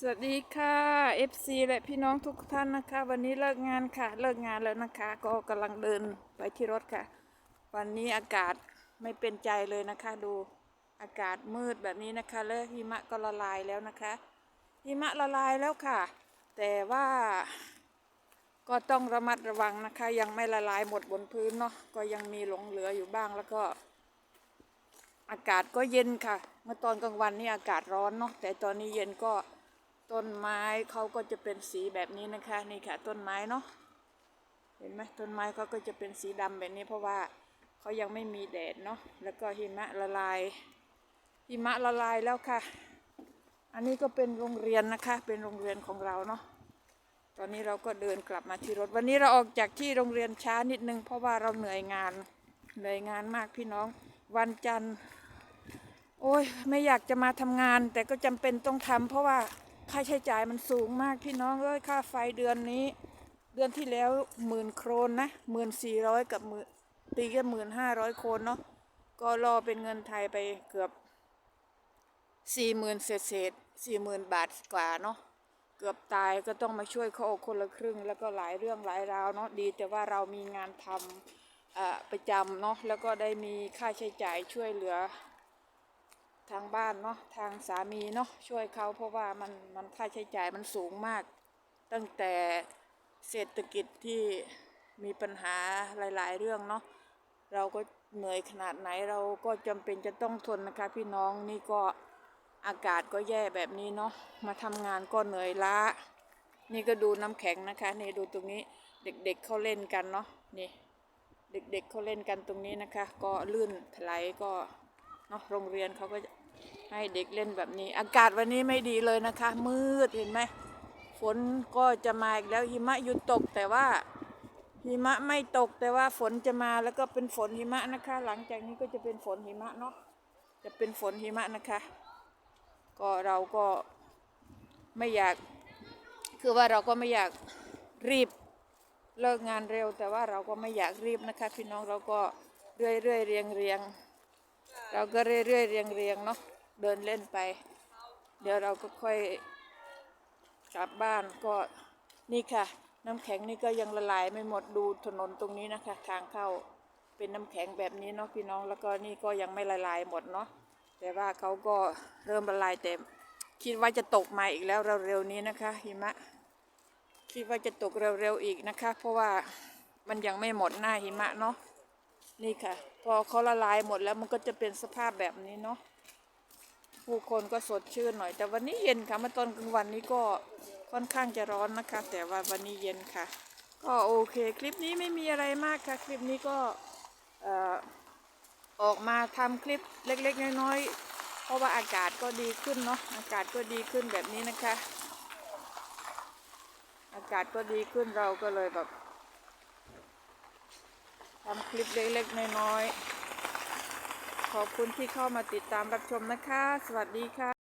สวัสดีค่ะ FC และพี่น้องทุกท่านนะคะ วันนี้เลิกงานค่ะ เลิกงานแล้วนะคะ ก็กำลังเดินไปที่รถค่ะ วันนี้อากาศไม่เป็นใจเลยนะคะ ดูอากาศมืดแบบนี้นะคะ แล้วหิมะก็ละลายแล้วนะคะหิมะละลายแล้วค่ะ แต่ว่า ก็ต้องระมัดระวังนะคะ ยังไม่ละลายหมดบนพื้นเนาะก็ยังมีหลงเหลืออยู่บ้างแล้วก็ อากาศก็เย็นค่ะ เมื่อตอนกลางวันนี่อากาศร้อนเนาะแต่ตอนนี้เย็นก็ ต้นไม้เขาก็จะเป็นสีแบบนี้นะคะนี่ค่ะต้นไม้เนาะเห็นไหมต้นไม้เขาก็จะเป็นสีดำแบบนี้เพราะว่าเขายังไม่มีแดดเนาะแล้วก็หิมะละลายหิมะละลายแล้วค่ะ อันนี้ก็เป็นโรงเรียนนะคะ เป็นโรงเรียนของเราเนาะตอนนี้เราก็เดินกลับมาที่รถ วันนี้เราออกจากที่โรงเรียนช้านิดนึง เพราะว่าเราเหนื่อยงานเหนื่อยงานมากพี่น้องวันจันทร์ โอ้ยไม่อยากจะมาทำงาน แต่ก็จำเป็นต้องทำเพราะว่า ค่าใช้จ่ายมันสูงมากพี่น้องเอ้ยค่าไฟเดือนนี้ เดือนที่แล้วหมื่นโครนนะหมื่นสี่ร้อยกับหมื่นตีก็หมื่นห้าร้อยโครนเนาะก็รอเป็นเงินไทยไปเกือบสี่หมื่นเศษเศษสี่หมื่นบาทกว่าเนาะเกือบตายก็ต้องมาช่วยเขาออกคนละครึ่ง แล้วก็หลายเรื่องหลายราวเนาะดีแต่ว่าเรามีงานทำประจำเนาะแล้วก็ได้มีค่าใช้จ่ายช่วยเหลือ ทางบ้านเนาะทางสามีเนาะช่วยเขาเพราะว่ามันมันค่าใช้จ่ายมันสูงมาก ตั้งแต่เศรษฐกิจที่มีปัญหาหลาย ๆ เรื่องเนาะเราก็เหนื่อยขนาดไหนเราก็จำเป็นจะต้องทนนะคะ พี่น้องนี่ก็อากาศก็แย่แบบนี้เนาะมาทำงานก็เหนื่อยล้า นี่ก็ดูน้ำแข็งนะคะนี่ดูตรงนี้เด็กๆเเขาเล่นกันเนาะนี่เด็กๆเเขาเล่นกันตรงนี้นะคะ ก็ลื่นถลายก็เนาะโรงเรียนเขาก็ ให้เด็กเล่นแบบนี้ อากาศวันนี้ไม่ดีเลยนะคะ มืดเห็นไหมฝนก็จะมาอีกแล้วหิมะหยุดตกแต่ว่าหิมะไม่ตกแต่ว่าฝนจะมาแล้วก็เป็นฝนหิมะนะคะ หลังจากนี้ก็จะเป็นฝนหิมะเนาะจะเป็นฝนหิมะนะคะ ก็เราก็ไม่อยาก คือว่าเราก็ไม่อยากรีบเลิกงานเร็ว แต่ว่าเราก็ไม่อยากรีบนะคะ พี่น้องเราก็เรื่อยเรื่อยๆเรียงเรียงๆ เราก็เรื่อยๆเรียงเรียงๆเนาะเดินเล่นไป เดี๋ยวเราก็ค่อยกลับบ้านก็นี่ค่ะ น้ำแข็งนี่ก็ยังละลายไม่หมดดูถนนตรงนี้นะคะ ทางเข้าเป็นน้ำแข็งแบบนี้เนาะพี่น้องแล้วก็นี่ก็ยังไม่ละลายหมดเนาะแต่ว่าเขาก็เริ่มละลายแต่คิดว่าจะตกมาอีกแล้วเร็วๆนี้นะคะ หิมะ คิดว่าจะตกเร็วๆอีกนะคะ เพราะว่ามันยังไม่หมดหน้าหิมะเนาะ นี่ค่ะ พอเขาละลายหมดแล้วมันก็จะเป็นสภาพแบบนี้เนาะผู้คนก็สดชื่นหน่อย แต่วันนี้เย็นค่ะเมื่อตอนกลางวันนี้ก็ค่อนข้างจะร้อนนะคะ แต่ว่าวันนี้เย็นค่ะ ก็โอเคคลิปนี้ไม่มีอะไรมากค่ะ คลิปนี้ก็ออออกมาทำคลิปเล็กๆน้อยๆเพราะว่าอากาศก็ดีขึ้นเนาะอากาศก็ดีขึ้นแบบนี้นะคะ อากาศก็ดีขึ้นเราก็เลยแบบ ทำคลิปเล็กๆน้อยๆขอบคุณที่เข้ามาติดตามรับชมนะคะ สวัสดีค่ะ